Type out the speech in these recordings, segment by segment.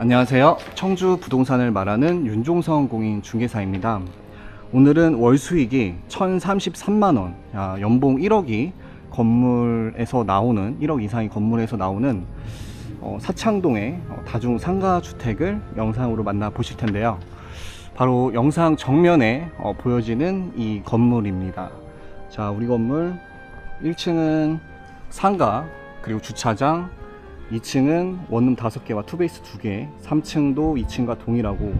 안녕하세요. 청주 부동산을 말하는 윤종성 공인 중개사입니다. 오늘은 월 수익이 1,033만 원, 야, 연봉 1억이 건물에서 나오는 1억 이상의 건물에서 나오는 어, 사창동의 어, 다중 상가 주택을 영상으로 만나 보실 텐데요. 바로 영상 정면에 어, 보여지는 이 건물입니다. 자, 우리 건물 1층은 상가 그리고 주차장 2층은 원룸 5개와 투베이스 2개 3층도 2층과 동일하고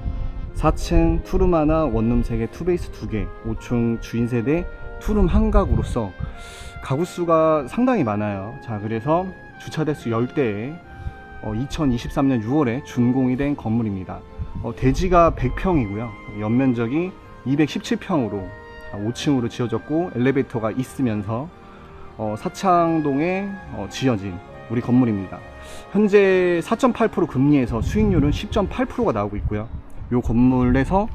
4층 투룸 하나 원룸 3개 투베이스 2개 5층 주인 세대 투룸 한 가구로서 가구 수가 상당히 많아요. 자 그래서 주차 대수 10대에 2023년 6월에 준공이 된 건물입니다. 어, 대지가 100평이고요. 연면적이 217평으로 5층으로 지어졌고 엘리베이터가 있으면서 어, 사창동에 어, 지어진 우리 건물입니다. 현재 4.8% 금리에서 수익률은 10.8%가 나오고 있고요. 이 건물에서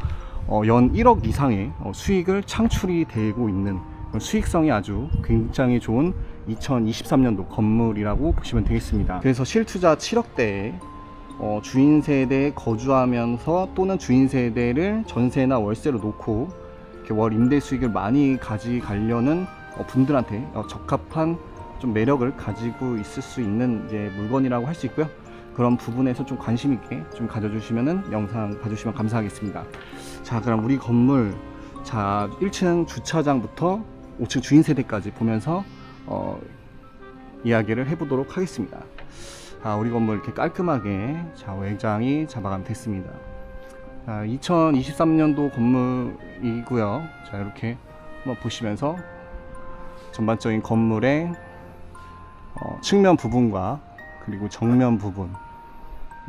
어, 연 1억 이상의 어, 수익을 창출이 되고 있는 수익성이 아주 굉장히 좋은 2023년도 건물이라고 보시면 되겠습니다. 그래서 실투자 7억대에 어, 주인 세대에 거주하면서 또는 주인 세대를 전세나 월세로 놓고 월 임대 수익을 많이 가져가려는 어, 분들한테 어, 적합한 좀 매력을 가지고 있을 수 있는 이제 물건이라고 할 수 있고요. 그런 부분에서 좀 관심 있게 좀 가져주시면은 영상 봐주시면 감사하겠습니다. 자, 그럼 우리 건물 자 1층 주차장부터 5층 주인 세대까지 보면서 어, 이야기를 해보도록 하겠습니다. 아, 우리 건물 이렇게 깔끔하게 자 외장이 자마감 됐습니다. 자, 2023년도 건물이고요. 자 이렇게 한번 보시면서 전반적인 건물의 어, 측면 부분과 그리고 정면 부분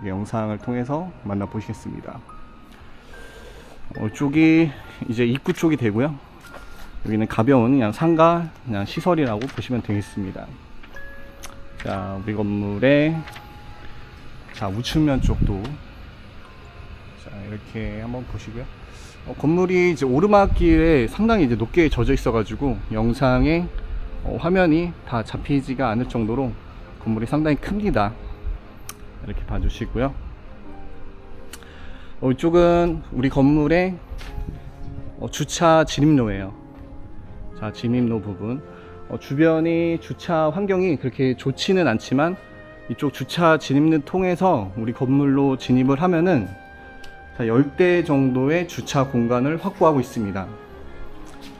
이 영상을 통해서 만나보시겠습니다. 어, 이쪽이 이제 입구 쪽이 되고요. 여기는 가벼운 그냥 상가 그냥 시설이라고 보시면 되겠습니다. 자 우리 건물의 자 우측면 쪽도 자 이렇게 한번 보시고요. 어, 건물이 이제 오르막길에 상당히 이제 높게 젖어 있어가지고 영상에 어, 화면이 다 잡히지가 않을 정도로 건물이 상당히 큽니다. 이렇게 봐주시고요. 어, 이쪽은 우리 건물의 어, 주차 진입로예요. 자, 진입로 부분. 어, 주변이 주차 환경이 그렇게 좋지는 않지만 이쪽 주차 진입로 통해서 우리 건물로 진입을 하면은 자, 10대 정도의 주차 공간을 확보하고 있습니다.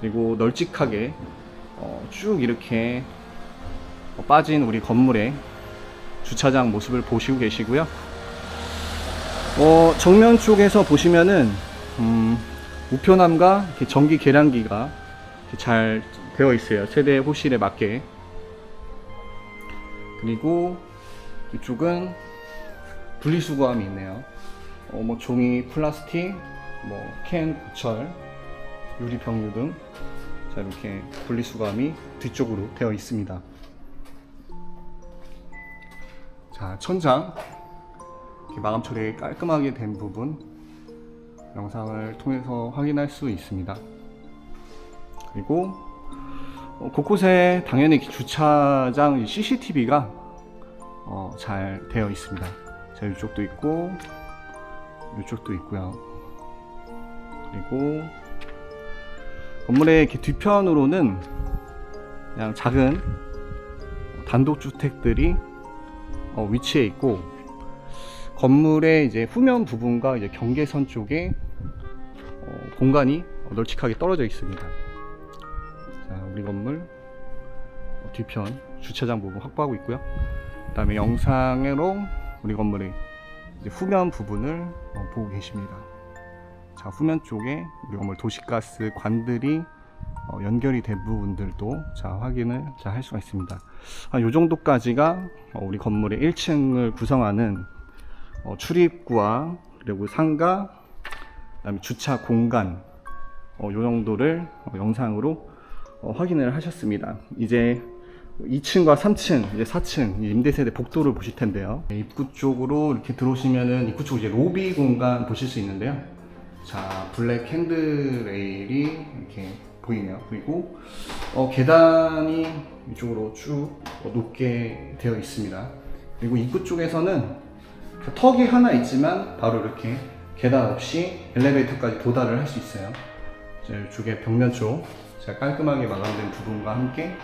그리고 널찍하게 어, 쭉 이렇게 어, 빠진 우리 건물의 주차장 모습을 보시고 계시고요. 어, 정면 쪽에서 보시면은 음, 우편함과 전기 계량기가 잘 되어 있어요. 세대 호실에 맞게. 그리고 이쪽은 분리수거함이 있네요. 어, 뭐 종이, 플라스틱, 뭐 캔, 고철, 유리 병유 등 자, 이렇게 분리수거함이 뒤쪽으로 되어 있습니다. 자, 천장 마감 처리 깔끔하게 된 부분 영상을 통해서 확인할 수 있습니다. 그리고 어, 곳곳에 당연히 주차장 CCTV가 어, 잘 되어 있습니다. 자, 이쪽도 있고 이쪽도 있고요. 그리고 건물의 뒤편으로는 그냥 작은 단독주택들이 어, 위치해 있고 건물의 이제 후면 부분과 이제 경계선 쪽에 어, 공간이 널찍하게 떨어져 있습니다. 자, 우리 건물 뒤편 주차장 부분 확보하고 있고요. 그다음에 영상으로 우리 건물의 후면 부분을 어, 보고 계십니다. 자 후면 쪽에 우리 건물 도시가스 관들이 어, 연결이 된 부분들도 자 확인을 자 할 수가 있습니다. 한요 정도까지가 어, 우리 건물의 1층을 구성하는 어, 출입구와 그리고 상가, 그다음에 주차 공간 어, 요 정도를 어, 영상으로 어, 확인을 하셨습니다. 이제 2층과 3층, 이제 4층 임대세대 복도를 보실 텐데요. 네, 입구 쪽으로 이렇게 들어오시면은 입구 쪽 이제 로비 공간 보실 수 있는데요. 자, 블랙 핸드레일이 이렇게 보이네요. 그리고 어, 계단이 이쪽으로 쭉 어, 높게 되어 있습니다. 그리고 입구 쪽에서는 그 턱이 하나 있지만 바로 이렇게 계단 없이 엘리베이터까지 도달을 할 수 있어요. 자, 이쪽에 벽면 쪽 제가 깔끔하게 마감된 부분과 함께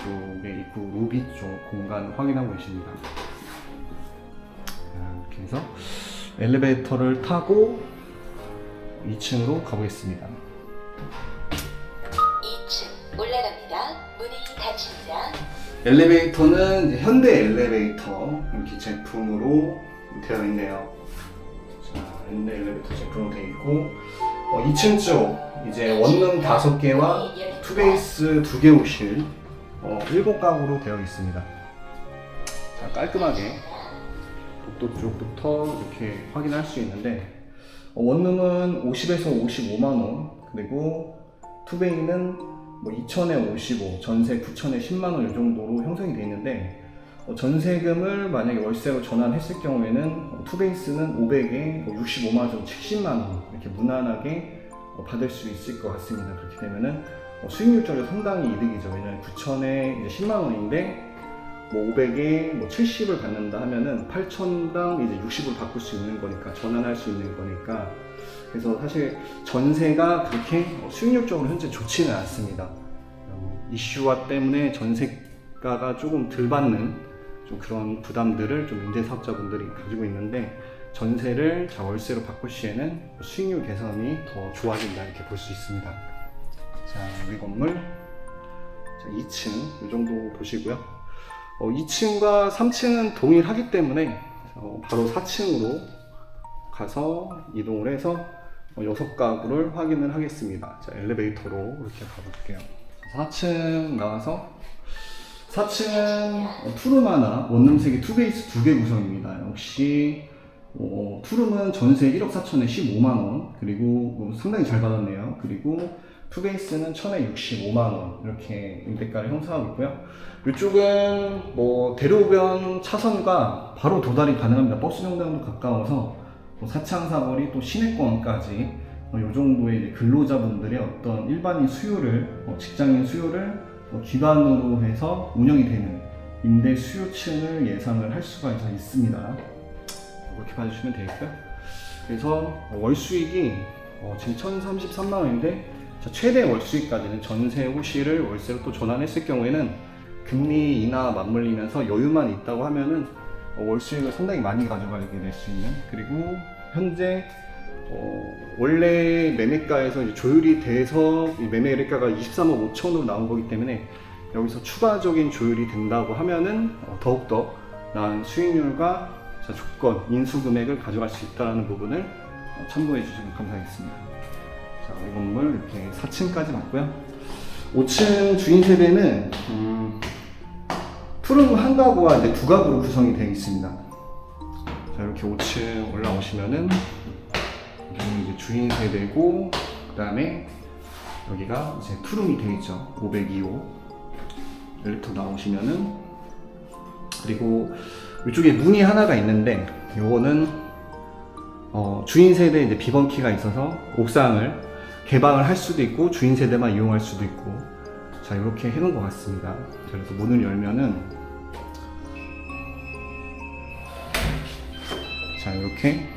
이쪽에 입구 로비 쪽 공간 확인하고 계십니다. 자, 이렇게 해서 엘리베이터를 타고 2층으로 가보겠습니다. 2층 올라갑니다. 문이 닫힙니다. 엘리베이터는 현대 엘리베이터 이렇게 제품으로 되어 있네요. 자, 현대 엘리베이터 제품으로 되어 있고 어, 2층 쪽 이제 원룸 5개와 투베이스 2개 호실 어, 7가구로 되어 있습니다. 자, 깔끔하게 복도 쪽부터 이렇게 확인할 수 있는데 어, 원룸은 50에서 55만 원 그리고 투베이는 뭐 2천에 55, 전세 9천에 10만 원 이 정도로 형성이 되어 있는데 어, 전세금을 만약에 월세로 전환했을 경우에는 어, 투베이스는 500에 65만 원, 70만 원 이렇게 무난하게 어, 받을 수 있을 것 같습니다. 그렇게 되면은 어, 수익률적으로 상당히 이득이죠. 왜냐면 9천에 10만 원인데 뭐 500에 뭐 70을 받는다 하면은 8천당 이제 60을 바꿀 수 있는 거니까 전환할 수 있는 거니까 그래서 사실 전세가 그렇게 어, 수익률적으로 현재 좋지는 않습니다. 음, 이슈화 때문에 전세가가 조금 덜 받는 좀 그런 부담들을 좀 임대 사업자분들이 가지고 있는데 전세를 자 월세로 바꿀 시에는 수익률 개선이 더 좋아진다 이렇게 볼 수 있습니다. 자 우리 건물 자, 2층 이 정도 보시고요. 어, 2층과 3층은 동일하기 때문에 어, 바로 4층으로 가서 이동을 해서 어, 6가구를 확인을 하겠습니다. 자, 엘리베이터로 이렇게 가볼게요. 4층 나와서 4층은 투룸하나 원룸색이 투베이스 두 개 구성입니다. 역시 어, 투룸은 전세 1억 4천에 15만원 그리고 뭐 상당히 잘 받았네요. 그리고 투베이스는 1000에 65만 원 이렇게 임대가를 형성하고 있고요. 이쪽은 뭐 대로변 차선과 바로 도달이 가능합니다. 버스 정류장도 가까워서 뭐 사창사거리 또 시내권까지 어, 이 정도의 근로자분들의 어떤 일반인 수요를 어, 직장인 수요를 어, 기반으로 해서 운영이 되는 임대 수요층을 예상을 할 수가 있습니다. 이렇게 봐주시면 되겠고요. 그래서 월 수익이 어, 지금 1,033만 원인데 자, 최대 월 수익까지는 전세 호실을 월세로 또 전환했을 경우에는 금리 인하 맞물리면서 여유만 있다고 하면은 어, 월 수익을 상당히 많이 가져가게 될 수 있는 그리고 현재 어, 원래 매매가에서 조율이 돼서 이 매매가가 23억 5천으로 나온 거기 때문에 여기서 추가적인 조율이 된다고 하면은 어, 더욱더 나은 수익률과 자, 조건, 인수 금액을 가져갈 수 있다는 부분을 어, 참고해 주시면 감사하겠습니다. 자, 이 건물 이렇게 4층까지 맞고요. 5층 주인 세대는 음, 푸른 한 가구와 이제 두 가구로 구성이 되어 있습니다. 자, 이렇게 5층 올라오시면은 여기 이제 주인 세대고 그다음에 여기가 이제 투룸이 되어 있죠. 502호. 엘리베이터 나오시면은 그리고 이쪽에 문이 하나가 있는데 요거는 어, 주인 세대 이제 비번 키가 있어서 옥상을 개방을 할 수도 있고 주인 세대만 이용할 수도 있고 자 이렇게 해놓은 것 같습니다. 자, 그래서 문을 열면은 자 이렇게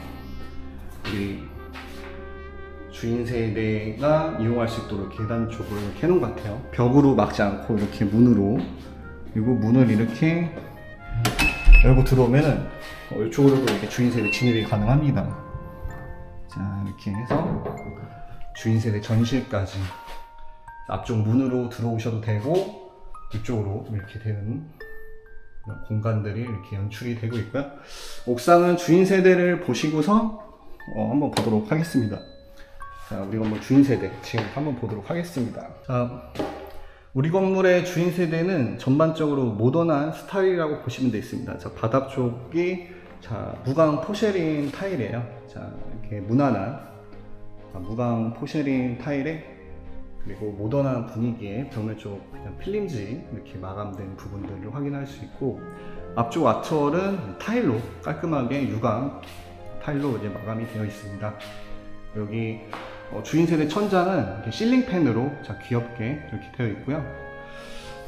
우리 주인 세대가 이용할 수 있도록 계단 쪽을 이렇게 해놓은 것 같아요. 벽으로 막지 않고 이렇게 문으로 그리고 문을 이렇게 열고 들어오면은 어, 이쪽으로도 이렇게 주인 세대 진입이 가능합니다. 자 이렇게 해서 주인 세대 전실까지 앞쪽 문으로 들어오셔도 되고 이쪽으로 이렇게 되는 공간들이 이렇게 연출이 되고 있고요. 옥상은 주인 세대를 보시고서 어, 한번 보도록 하겠습니다. 자, 우리 건물 주인 세대 지금 한번 보도록 하겠습니다. 자, 우리 건물의 주인 세대는 전반적으로 모던한 스타일이라고 보시면 되겠습니다. 자, 바닥 쪽이 자, 무광 포쉐린 타일이에요. 자, 이렇게 무난한 아, 무광 포쉐린 타일에 그리고 모던한 분위기의 벽면 쪽 그냥 필름지 이렇게 마감된 부분들을 확인할 수 있고 앞쪽 아트월은 타일로 깔끔하게 유광 타일로 이제 마감이 되어 있습니다. 여기 어, 주인 세대 천장은 이렇게 실링 팬으로 자 귀엽게 이렇게 되어 있고요.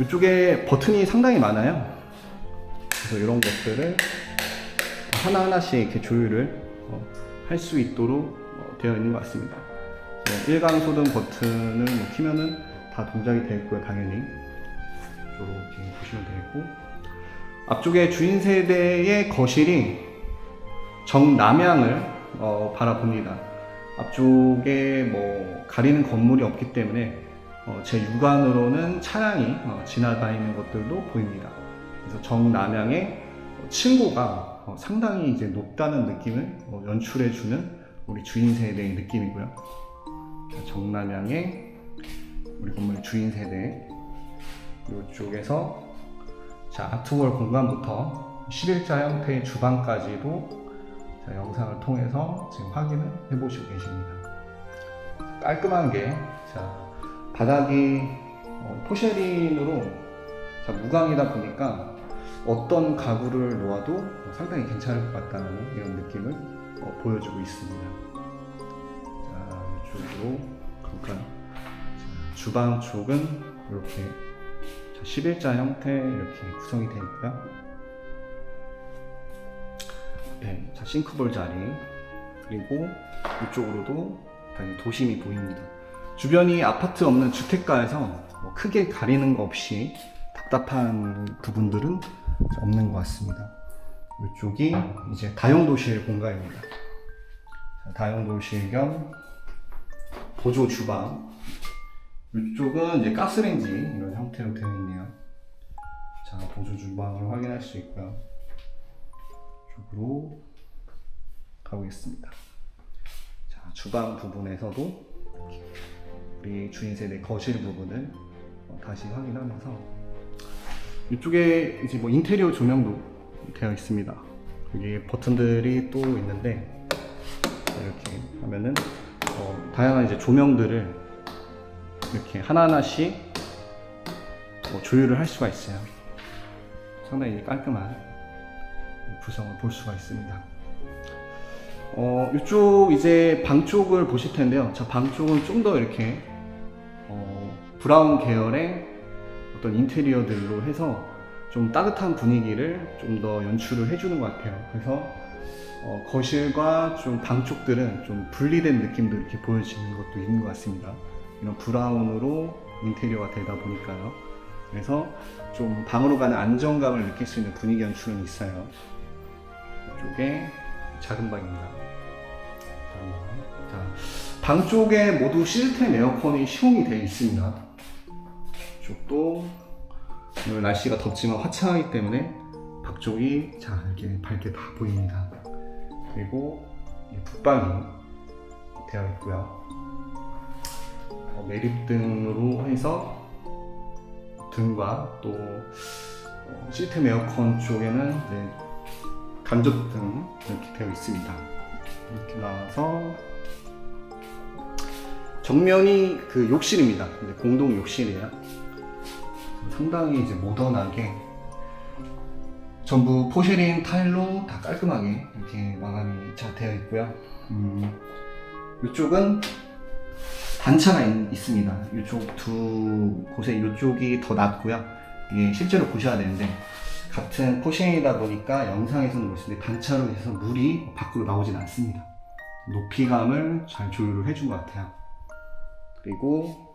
이쪽에 버튼이 상당히 많아요. 그래서 이런 것들을 하나하나씩 이렇게 조율을 어, 할수 있도록 어, 되어 있는 것 같습니다. 어, 일광 소등 버튼을 뭐 키면은 다 동작이 되어 있고요, 당연히. 이렇게 보시면 되겠고. 앞쪽에 주인 세대의 거실이 정남향을 어, 바라봅니다. 앞쪽에 뭐 가리는 건물이 없기 때문에 어, 제 육안으로는 차량이 어, 지나다니는 것들도 보입니다. 그래서 정남향의 층고가 어, 상당히 이제 높다는 느낌을 어, 연출해주는 우리 주인 세대의 느낌이고요. 자, 정남향의 우리 건물 주인 세대 이쪽에서 자 아트월 공간부터 11자 형태의 주방까지도 자, 영상을 통해서 지금 확인을 해보시고 계십니다. 깔끔한 게 자, 바닥이 어, 포쉐린으로 자, 무광이다 보니까 어떤 가구를 놓아도 어, 상당히 괜찮을 것 같다는 이런 느낌을 어, 보여주고 있습니다. 자, 이쪽으로 잠깐 자, 주방 쪽은 이렇게 자, 11자 형태 이렇게 구성이 있고요. 네, 자 싱크볼 자리 그리고 이쪽으로도 도심이 보입니다. 주변이 아파트 없는 주택가에서 뭐 크게 가리는 거 없이 답답한 부분들은 없는 것 같습니다. 이쪽이 이제 다용도실 공간입니다. 자, 다용도실 겸 보조 주방. 이쪽은 이제 가스레인지 이런 형태로 되어 있네요. 자, 보조 주방을 확인할 수 있고요. 이쪽으로 가보겠습니다. 자, 주방 부분에서도 우리 주인 세대 거실 부분을 어, 다시 확인하면서 이쪽에 이제 뭐 인테리어 조명도 되어 있습니다. 여기 버튼들이 또 있는데 이렇게 하면은 어, 다양한 이제 조명들을 이렇게 하나하나씩 뭐 조율을 할 수가 있어요. 상당히 깔끔한 구성을 볼 수가 있습니다. 어, 이쪽 이제 방 쪽을 보실 텐데요. 저방 쪽은 좀 더 이렇게 어, 브라운 계열의 어떤 인테리어들로 해서 좀 따뜻한 분위기를 좀 더 연출을 해주는 것 같아요. 그래서 어, 거실과 좀 방 쪽들은 좀 분리된 느낌도 이렇게 보여지는 것도 있는 것 같습니다. 이런 브라운으로 인테리어가 되다 보니까요. 그래서 좀 방으로 가는 안정감을 느낄 수 있는 분위기 연출은 있어요. 이쪽에 작은 방입니다. 자, 방 쪽에 모두 시스템 에어컨이 시공이 되어 있습니다. 이쪽도 오늘 날씨가 덥지만 화창하기 때문에 밖쪽이 자 이렇게 밝게 다 보입니다. 그리고 이 북방이 되어 있고요. 어, 매립등으로 해서 등과 또 어, 시스템 에어컨 쪽에는 이제 간접등 이렇게 되어 있습니다. 이렇게 나와서 정면이 그 욕실입니다. 공동 욕실이에요. 상당히 이제 모던하게 전부 포쉐린 타일로 다 깔끔하게 이렇게 마감이 잘 되어 있고요. 음, 이쪽은 단차가 있, 습니다 이쪽 두 곳에 이쪽이 더 낫고요. 이게 실제로 보셔야 되는데 같은 포쉐인이다 보니까 영상에서는 있는데 단차로 해서 물이 밖으로 나오진 않습니다. 높이감을 잘 조율을 해준 것 같아요. 그리고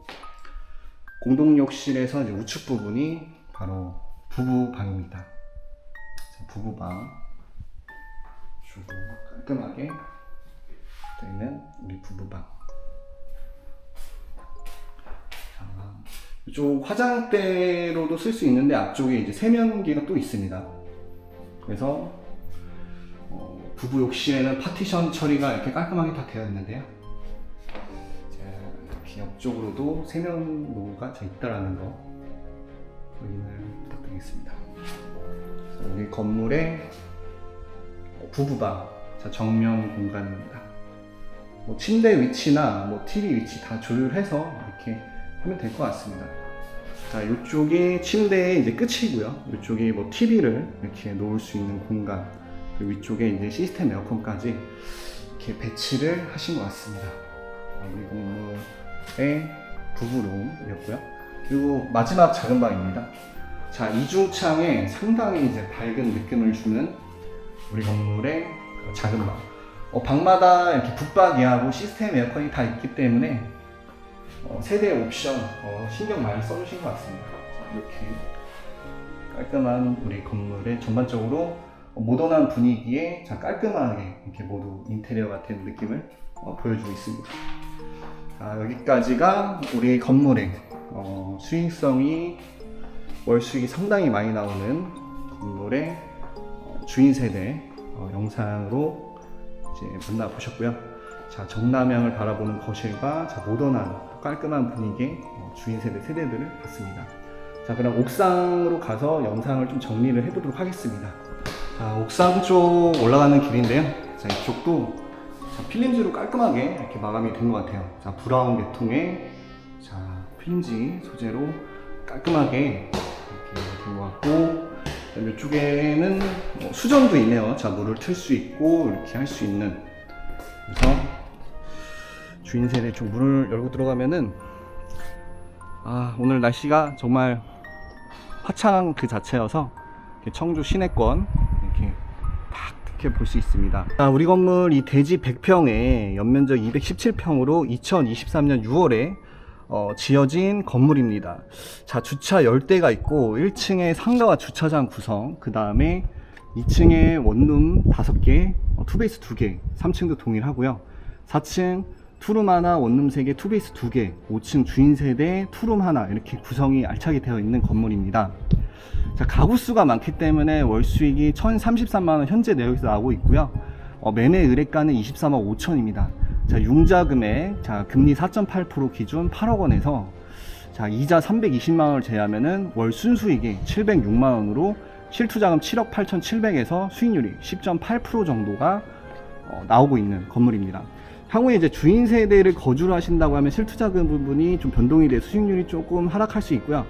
공동욕실에서 이제 우측 부분이 바로 부부방입니다. 자, 부부방. 주고 깔끔하게 되어 있는 우리 부부방. 자, 이쪽 화장대로도 쓸 수 있는데 앞쪽에 이제 세면기가 또 있습니다. 그래서 어, 부부 욕실에는 파티션 처리가 이렇게 깔끔하게 다 되어 있는데요. 자, 이렇게 옆쪽으로도 세면로가 자 있다라는 거 확인을 부탁드리겠습니다. 자, 우리 건물의 부부방 자, 정면 공간입니다. 뭐 침대 위치나 뭐 TV 위치 다 조율해서 이렇게 하면 될 것 같습니다. 자, 이쪽이 침대의 이제 끝이고요. 이쪽이 뭐 TV를 이렇게 놓을 수 있는 공간, 위쪽에 이제 시스템 에어컨까지 이렇게 배치를 하신 것 같습니다. 아, 우리 건물 의 부부룸이었고요. 그리고 마지막 작은 방입니다. 자, 이중창에 상당히 이제 밝은 느낌을 주는 우리 건물의 작은 방. 어, 방마다 이렇게 붙박이하고 시스템 에어컨이 다 있기 때문에 어, 세대 옵션 어, 신경 많이 써주신 것 같습니다. 이렇게 깔끔한 우리 건물의 전반적으로 어, 모던한 분위기에 자, 깔끔하게 이렇게 모두 인테리어가 된 느낌을 어, 보여주고 있습니다. 자, 여기까지가 우리 건물의 어, 수익성이 월 수익이 상당히 많이 나오는 건물의 어, 주인 세대 어, 영상으로 이제 만나보셨고요. 자, 정남향을 바라보는 거실과 자, 모던한 깔끔한 분위기의 어, 주인 세대 세대들을 봤습니다. 자, 그럼 옥상으로 가서 영상을 좀 정리를 해보도록 하겠습니다. 자, 옥상 쪽 올라가는 길인데요. 자, 이쪽도 자, 필름지로 깔끔하게 이렇게 마감이 된 것 같아요. 자, 브라운 계통의 자, 필름지 소재로 깔끔하게 이렇게 된 것 같고, 이쪽에는 뭐 수전도 있네요. 자, 물을 틀 수 있고, 이렇게 할 수 있는. 그래서 주인 세대 쪽 문을 열고 들어가면은, 아, 오늘 날씨가 정말 화창한 그 자체여서 청주 시내권 이렇게 볼 수 있습니다. 자, 우리 건물 이 대지 100평에 연면적 217평으로 2023년 6월에 어, 지어진 건물입니다. 자, 주차 10대가 있고 1층에 상가와 주차장 구성, 그 다음에 2층에 원룸 5개, 어, 투베이스 2개, 3층도 동일하고요. 4층 투룸 하나, 원룸 3개, 투베이스 2개, 5층 주인 세대, 투룸 하나 이렇게 구성이 알차게 되어 있는 건물입니다. 자, 가구 수가 많기 때문에 월 수익이 1,033만 원 현재 내역에서 나오고 있고요. 어, 매매 의뢰가는 24만 5천입니다. 자, 융자 금액, 자, 금리 4.8% 기준 8억 원에서 자, 이자 320만 원을 제하면은 월 순수익이 706만 원으로 실투자금 7억 8,700에서 수익률이 10.8% 정도가 어, 나오고 있는 건물입니다. 향후에 이제 주인 세대를 거주를 하신다고 하면 실투자금 부분이 좀 변동이 돼 수익률이 조금 하락할 수 있고요.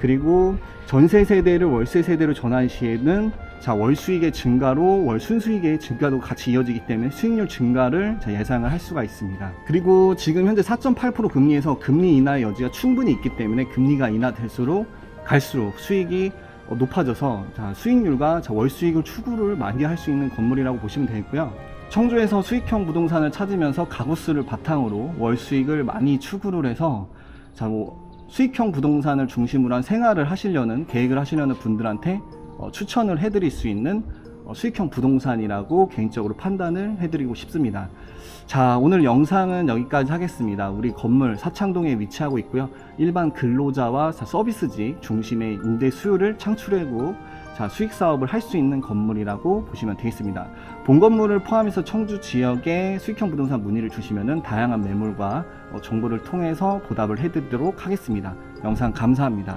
그리고 전세 세대를 월세 세대로 전환 시에는 자, 월 수익의 증가로 월 순수익의 증가도 같이 이어지기 때문에 수익률 증가를 자, 예상을 할 수가 있습니다. 그리고 지금 현재 4.8% 금리에서 금리 인하의 여지가 충분히 있기 때문에 금리가 인하될수록 갈수록 수익이 어, 높아져서 자, 수익률과 자, 월 수익을 추구를 많이 할 수 있는 건물이라고 보시면 되겠고요. 청주에서 수익형 부동산을 찾으면서 가구수를 바탕으로 월 수익을 많이 추구를 해서 자, 뭐 수익형 부동산을 중심으로 한 생활을 하시려는 계획을 하시려는 분들한테 어, 추천을 해드릴 수 있는 어, 수익형 부동산이라고 개인적으로 판단을 해드리고 싶습니다. 자, 오늘 영상은 여기까지 하겠습니다. 우리 건물 사창동에 위치하고 있고요. 일반 근로자와 자, 서비스직 중심의 임대 수요를 창출하고 자, 수익 사업을 할 수 있는 건물이라고 보시면 되겠습니다. 본 건물을 포함해서 청주 지역에 수익형 부동산 문의를 주시면은 다양한 매물과 어, 정보를 통해서 보답을 해드리도록 하겠습니다. 영상 감사합니다.